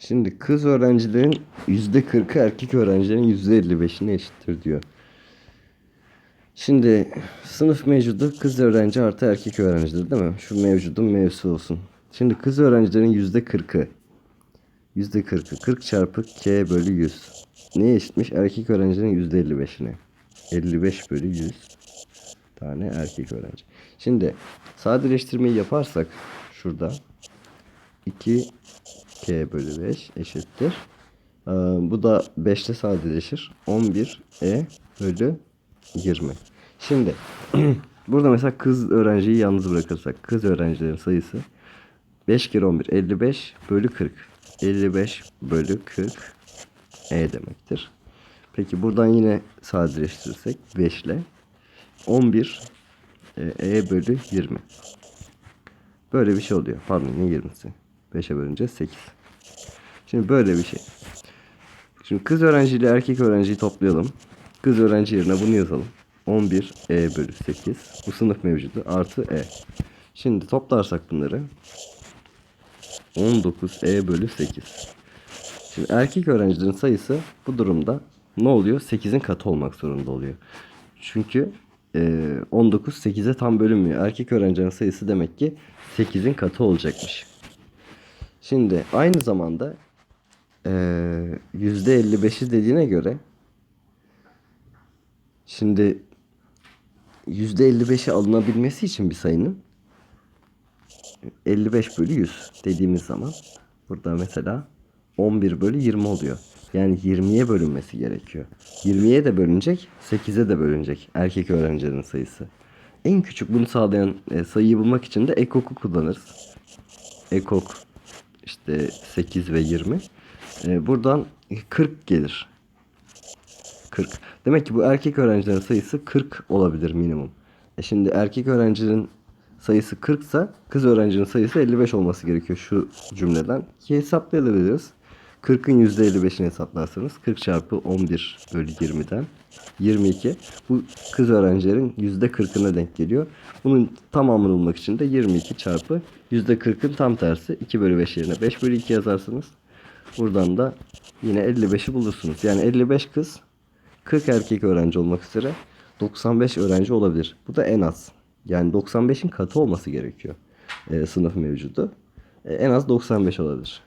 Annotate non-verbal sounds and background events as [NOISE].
Şimdi kız öğrencilerin %40'ı erkek öğrencilerin %55'ine eşittir diyor. Şimdi sınıf mevcudu kız öğrenci artı erkek öğrencidir değil mi? Şu mevcudun mevzusu olsun. Şimdi kız öğrencilerin %40'ı %40'ı 40 çarpı k bölü 100. Neye eşitmiş? Erkek öğrencilerin %55'ine. 55 bölü 100 tane erkek öğrenci. Şimdi sadeleştirmeyi yaparsak şurada 2 k bölü 5 eşittir. Ee, bu da 5 ile sadeleşir. 11 e bölü 20. Şimdi [CLEARS THROAT] burada mesela kız öğrenciyi yalnız bırakırsak kız öğrencilerin sayısı 5 kere 11 55 bölü 40. 55 bölü 40 e demektir. Peki buradan yine sadeleştirirsek 5 ile 11 e, bölü 20. Böyle bir şey oluyor. Pardon ne 20'si? 5'e bölünce 8. Şimdi böyle bir şey. Şimdi kız öğrenci ile erkek öğrenciyi toplayalım. Kız öğrenci yerine bunu yazalım. 11 e bölü 8. Bu sınıf mevcudu artı e. Şimdi toplarsak bunları 19 e bölü 8. Şimdi erkek öğrencilerin sayısı bu durumda ne oluyor? 8'in katı olmak zorunda oluyor. Çünkü e, 19 8'e tam bölünmüyor. Erkek öğrencilerin sayısı demek ki 8'in katı olacakmış. Şimdi aynı zamanda e, %55'i dediğine göre şimdi %55'i alınabilmesi için bir sayının 55 bölü 100 dediğimiz zaman burada mesela 11 bölü 20 oluyor. Yani 20'ye bölünmesi gerekiyor. 20'ye de bölünecek, 8'e de bölünecek erkek öğrencilerin sayısı. En küçük bunu sağlayan e, sayıyı bulmak için de ekok'u kullanırız. Ekok işte 8 ve 20. E, buradan 40 gelir. 40. Demek ki bu erkek öğrencilerin sayısı 40 olabilir minimum. E şimdi erkek öğrencilerin sayısı 40 ise kız öğrencinin sayısı 55 olması gerekiyor şu cümleden. Ki hesaplayabiliriz. 40'ın %55'ini hesaplarsanız 40 çarpı 11 bölü 20'den 22. Bu kız öğrencilerin %40'ına denk geliyor. Bunun tamamını bulmak için de 22 çarpı %40'ın tam tersi 2 bölü 5 yerine 5 bölü 2 yazarsınız. Buradan da yine 55'i bulursunuz. Yani 55 kız 40 erkek öğrenci olmak üzere 95 öğrenci olabilir. Bu da en az. Yani 95'in katı olması gerekiyor e, sınıf mevcudu. E, en az 95 olabilir.